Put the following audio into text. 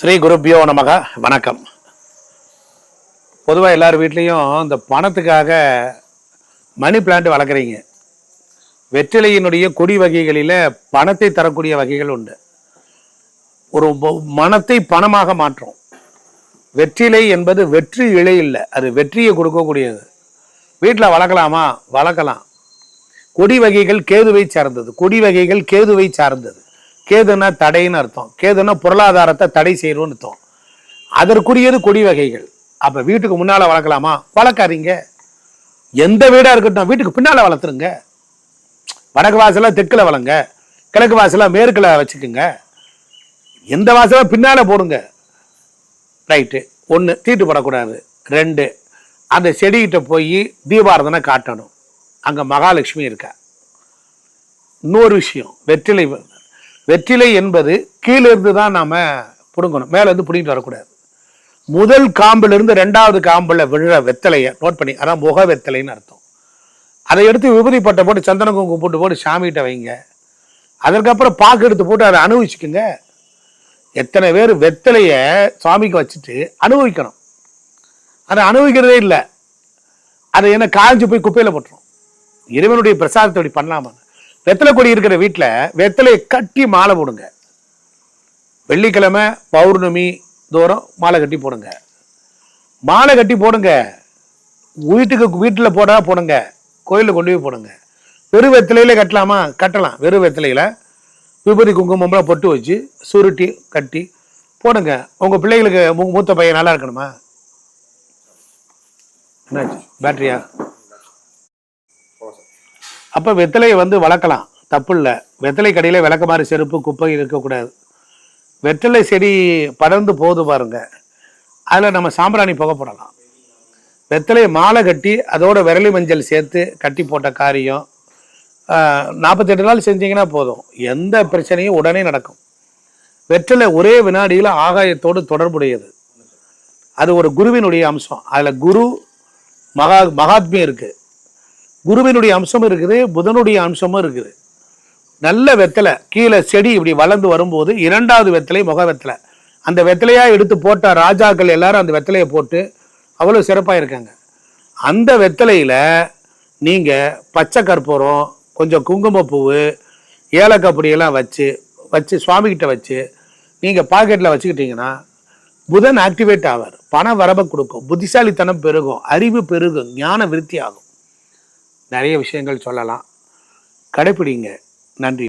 ஸ்ரீ குருப்பியோ நமக. வணக்கம். பொதுவாக எல்லார் வீட்லேயும் இந்த பணத்துக்காக மணி பிளான்ட் வளர்க்குறீங்க. வெற்றிலையினுடைய கொடி வகைகளில் பணத்தை தரக்கூடிய வகைகள் உண்டு. ஒரு மனத்தை பணமாக மாற்றும். வெற்றிலை என்பது வெற்றி இலை இல்லை அது வெற்றியை கொடுக்கக்கூடியது. வீட்டில் வளர்க்கலாமா? வளர்க்கலாம். கொடி வகைகள் கேதுவை சார்ந்தது. கொடி வகைகள் கேதுவை சார்ந்தது. கேதுன்னா தடைன்னு அர்த்தம். கேதுனா பொருளாதாரத்தை தடை செய்யணும்னு அர்த்தம். அதற்குரியது கொடி வகைகள். அப்போ வீட்டுக்கு முன்னால் வளர்க்கலாமா? வளர்க்காதீங்க. எந்த வீடாக இருக்கட்டும் வீட்டுக்கு பின்னால் வளர்த்துருங்க. வடக்கு வாசலில் தெற்கில் வளங்க கிழக்கு வாசலாக மேற்கில் வச்சுக்கோங்க. எந்த வாசலாக பின்னால் போடுங்க. ரைட்டு. ஒன்று தீட்டு போடக்கூடாது. ரெண்டு அந்த செடிகிட்ட போய் தீபாரதனை காட்டணும். அங்கே மகாலட்சுமி இருக்கா. இன்னொரு விஷயம் வெற்றிலை வெற்றிலை என்பது கீழே இருந்து தான் நாம பிடுங்கணும். மேல இருந்து பிடிங்கிட்டு வரக்கூடாது. முதல் காம்புல இருந்து ரெண்டாவது காம்புல விழுற வெத்தலையை நோட் பண்ணி அதான் முக வெத்தலைன்னு அர்த்தம். அதை எடுத்து விபதி பட்டை போட்டு சந்தன குங்குமம் போட்டு போட்டு சாமிகிட்ட வைங்க. அதற்கப்புறம் பாக்கு எடுத்து போட்டு அதை அனுபவிச்சுக்குங்க. எத்தனை பேர் வெத்தலைய சுவாமிக்கு வச்சுட்டு அனுபவிக்கணும். அதை அனுபவிக்கிறதே இல்லை. அதை என்ன காய்ஞ்சு போய் குப்பையில போட்டுரும். இறைவனுடைய பிரசாதத்தை அப்படி பண்ணலாமா? வெத்தலை கொடி இருக்கிற வீட்டில் வெத்தலையை கட்டி மாலை போடுங்க. வெள்ளிக்கிழமை பௌர்ணமி தூரம் மாலை கட்டி போடுங்க. மாலை கட்டி போடுங்க. வீட்டுக்கு வீட்டில் போட போடுங்க. கோயிலில் கொண்டு போய் போடுங்க. வெறும் வெத்தலையில கட்டலாமா? கட்டலாம். வெறும் வெத்தலையில் விபதி குங்குமம்லாம் பொட்டு வச்சு சுருட்டி கட்டி போடுங்க. உங்கள் பிள்ளைகளுக்கு மூத்த பையன் நல்லா இருக்கணுமா? என்னாச்சு? பேட்டரியா? அப்போ வெத்தலையை வந்து வளர்க்கலாம். தப்பு இல்லை. வெத்தலை கடையில் விளக்கமாறு செருப்பு குப்பை இருக்கக்கூடாது. வெற்றிலை செடி படர்ந்து போகுது பாருங்க. அதில் நம்ம சாம்பிராணி புகை போடலாம். வெத்தலையை மாலை கட்டி அதோட விரலி மஞ்சள் சேர்த்து கட்டி போட்ட காரியம் நாற்பத்தெட்டு நாள் செஞ்சீங்கன்னா போதும். எந்த பிரச்சனையும் உடனே நடக்கும். வெற்றிலை ஒரே வினாடியில் ஆகாயத்தோடு தொடர்புடையது. அது ஒரு குருவினுடைய அம்சம். அதில் குரு மகா மகாத்மியம் இருக்குது குருவினுடைய அம்சமும் இருக்குது புதனுடைய அம்சமும் இருக்குது. நல்ல வெத்தலை கீழே செடி இப்படி வளர்ந்து வரும்போது இரண்டாவது வெத்தலை முக வெத்தலை. அந்த வெத்தலையாக எடுத்து போட்ட ராஜாக்கள் எல்லாரும் அந்த வெத்தலையை போட்டு அவ்வளோ சிறப்பாக இருக்காங்க. அந்த வெத்தலையில் நீங்கள் பச்சை கற்பூரம் கொஞ்சம் குங்குமப்பூ ஏலக்காய் பொடியெல்லாம் வச்சு வச்சு சுவாமிகிட்ட வச்சு நீங்கள் பாக்கெட்டில் வச்சுக்கிட்டீங்கன்னா புதன் ஆக்டிவேட் ஆவார். பண வரவை கொடுக்கும். புத்திசாலித்தனம் பெருகும். அறிவு பெருகும். ஞான விருத்தி ஆகும் நிறைய விஷயங்கள் சொல்லலாம். கடைப்பிடிங்க. நன்றி.